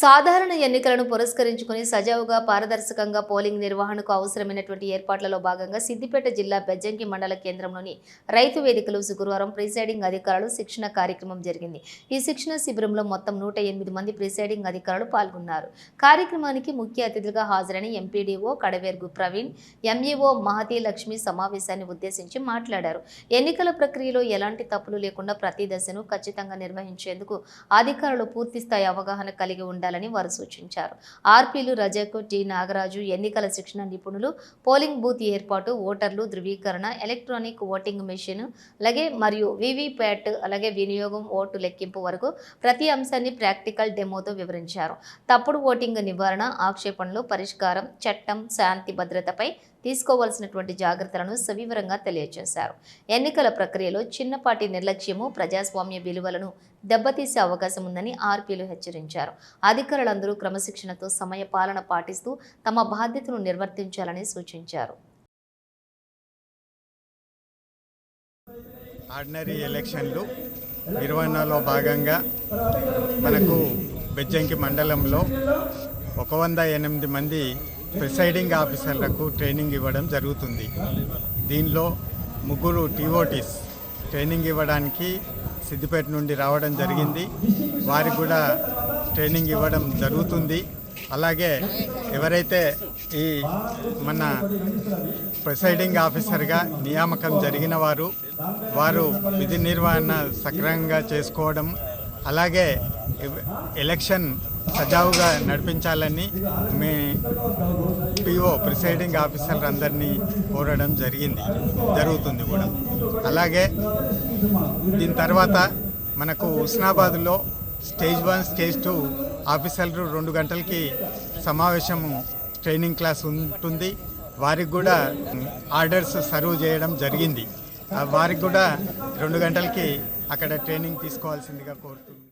సాధారణ ఎన్నికలను పురస్కరించుకుని సజావుగా పారదర్శకంగా పోలింగ్ నిర్వహణకు అవసరమైనటువంటి ఏర్పాట్లలో భాగంగా సిద్దిపేట జిల్లా బెజ్జంకి మండల కేంద్రంలోని రైతు వేదికలు శుక్రవారం ప్రిసైడింగ్ అధికారులు శిక్షణ కార్యక్రమం జరిగింది. ఈ శిక్షణ శిబిరంలో మొత్తం నూట ఎనిమిది మంది ప్రిసైడింగ్ అధికారులు పాల్గొన్నారు. కార్యక్రమానికి ముఖ్య అతిథిగా హాజరైన ఎంపీడీఓ కడవేర్గు ప్రవీణ్ ఎంఈఓ మహతి లక్ష్మి సమావేశాన్ని ఉద్దేశించి మాట్లాడారు. ఎన్నికల ప్రక్రియలో ఎలాంటి తప్పులు లేకుండా ప్రతి దశను ఖచ్చితంగా నిర్వహించేందుకు అధికారులు పూర్తిస్థాయి అవగాహన కలిగి చేయాలని వారు సూచించారు. ఆర్పీలు రజకు టి నాగరాజు ఎన్నికల శిక్షణ నిపుణులు పోలింగ్ బూత్ ఏర్పాటు ఓటర్లు ధృవీకరణ ఎలక్ట్రానిక్ ఓటింగ్ మెషిన్ అలాగే మరియు వివిప్యాట్ అలాగే వినియోగం ఓటు లెక్కింపు వరకు ప్రతి అంశాన్ని ప్రాక్టికల్ డెమోతో వివరించారు. తప్పుడు ఓటింగ్ నివారణ ఆక్షేపణలు పరిష్కారం చట్టం శాంతి భద్రతపై తీసుకోవాల్సినటువంటి జాగ్రత్తలను సవివరంగా తెలియజేశారు. ఎన్నికల ప్రక్రియలో చిన్నపాటి నిర్లక్ష్యము ప్రజాస్వామ్య విలువలను దెబ్బతీసే అవకాశం ఉందని ఆర్పీలు హెచ్చరించారు. అధికారులందరూ క్రమశిక్షణతో సమయ పాలన పాటిస్తూ తమ బాధ్యతను నిర్వర్తించాలని సూచించారు. ఆర్డినరీ ఎలక్షన్లు నిర్వహణలో భాగంగా మనకు బెజ్జంకి మండలంలో ఒక వంద ఎనిమిది మంది ప్రిసైడింగ్ ఆఫీసర్లకు ట్రైనింగ్ ఇవ్వడం జరుగుతుంది. దీనిలో ముగ్గురు టీఓటీస్ ట్రైనింగ్ ఇవ్వడానికి సిద్దిపేట నుండి రావడం జరిగింది. వారికి కూడా ట్రైనింగ్ ఇవ్వడం జరుగుతుంది. అలాగే ఎవరైతే ఈ మన ప్రిసైడింగ్ ఆఫీసర్గా నియామకం జరిగిన వారు వారు విధి నిర్వహణ సక్రమంగా చేసుకోవడం అలాగే ఎలక్షన్ సజావుగా నడిపించాలని మీ పిఓ ప్రిసైడింగ్ ఆఫీసర్లు అందరినీ కోరడం జరిగింది జరుగుతుంది కూడా. అలాగే దీని తర్వాత మనకు హుస్నాబాద్లో స్టేజ్ వన్ స్టేజ్ టూ ఆఫీసర్లు రెండు గంటలకి సమావేశము ట్రైనింగ్ క్లాస్ ఉంటుంది. వారికి కూడా ఆర్డర్స్ సర్వ్ చేయడం జరిగింది. వారికి కూడా రెండు గంటలకి అక్కడ ట్రైనింగ్ తీసుకోవాల్సిందిగా కోరుతుంది.